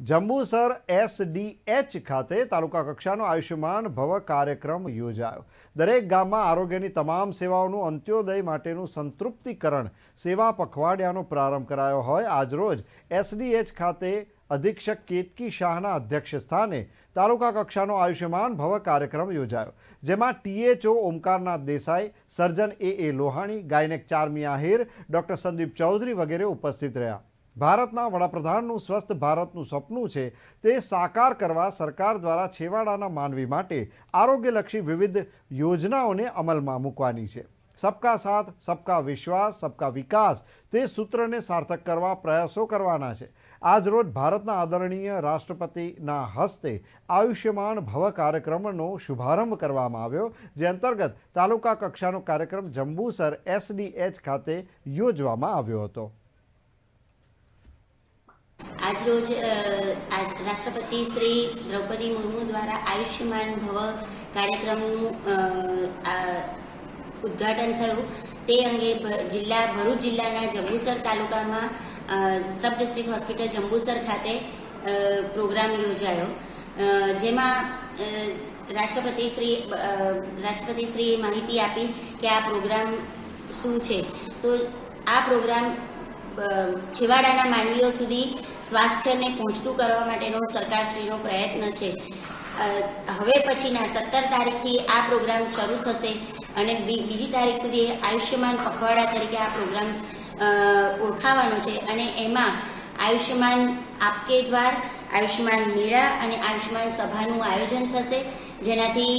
Jambusar SDH ખાતે તાલુકા કક્ષાનો આયુષ્યમાન ભવ કાર્યક્રમ યોજાયો. દરેક ગામમાં આરોગ્યની તમામ સેવાઓનું અંત્યોદય માટેનું સંતૃપ્તિકરણ સેવા પખવાડિયાનો પ્રારંભ કરાયો હોય. આજરોજ એસડીએચ ખાતે અધિક્ષક કેતકી શાહના અધ્યક્ષ સ્થાને તાલુકા કક્ષાનો આયુષ્યમાન ભવ કાર્યક્રમ યોજાયો, જેમાં THO Omkarnath Desai, surgeon A A Lohani, gynaec Charmi Ahir doctor Sandeep Chaudhary વગેરે ઉપસ્થિત રહ્યા. ભારતના વડાપ્રધાનનું સ્વસ્થ ભારતનું સપનું છે, તે સાકાર કરવા સરકાર દ્વારા છેવાડાના માનવી માટે આરોગ્યલક્ષી વિવિધ યોજનાઓને અમલમાં મૂકવાની છે. સબકા સાથ, સબકા વિશ્વાસ, સબકા વિકાસ, તે સૂત્રને સાર્થક કરવા પ્રયાસો કરવાના છે. આજરોજ ભારતના આદરણીય રાષ્ટ્રપતિના હસ્તે આયુષ્યમાન ભવ કાર્યક્રમનો શુભારંભ કરવામાં આવ્યો, જે અંતર્ગત તાલુકા કક્ષાનો કાર્યક્રમ જંબુસર એસડીએચ ખાતે યોજવામાં આવ્યો હતો. આજરોજ રાષ્ટ્રપતિ શ્રી દ્રૌપદી મુર્મુ દ્વારા આયુષ્યમાન ભવ કાર્યક્રમનું ઉદ્ઘાટન થયું. તે અંગે જિલ્લા, ભરૂચ જિલ્લાના જંબુસર તાલુકામાં સબ ડિસ્ટ્રિક્ટ હોસ્પિટલ જંબુસર ખાતે પ્રોગ્રામ યોજાયો. જેમાં રાષ્ટ્રપતિ શ્રી રાષ્ટ્રપતિ શ્રીએ માહિતી આપી કે આ પ્રોગ્રામ શું છે. તો આ પ્રોગ્રામ છેવાડાના માનવીઓ સુધી સ્વાસ્થ્યને પહોંચતું કરવા માટેનો સરકારશ્રીનો પ્રયત્ન છે. હવે પછીના સત્તર તારીખથી આ પ્રોગ્રામ શરૂ થશે અને બીજી તારીખ સુધી આયુષ્યમાન પખવાડા તરીકે આ પ્રોગ્રામ ઓળખાવાનો છે અને એમાં આયુષ્યમાન આપકે દ્વાર, આયુષ્યમાન મેળા અને આયુષ્યમાન સભાનું આયોજન થશે. જેનાથી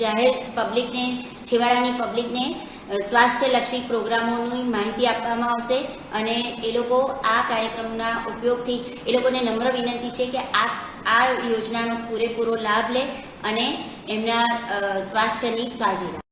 જાહેર પબ્લિકને, છેવાડાની પબ્લિકને સ્વાસ્થ્યલક્ષી પ્રોગ્રામોની માહિતી આપવામાં આવશે અને એ લોકો આ કાર્યક્રમના ઉપયોગથી એ લોકોને નમ્ર વિનંતી છે કે આ આ યોજનાનો પૂરેપૂરો લાભ લે અને એમના સ્વાસ્થ્યની કાળજી રાખે.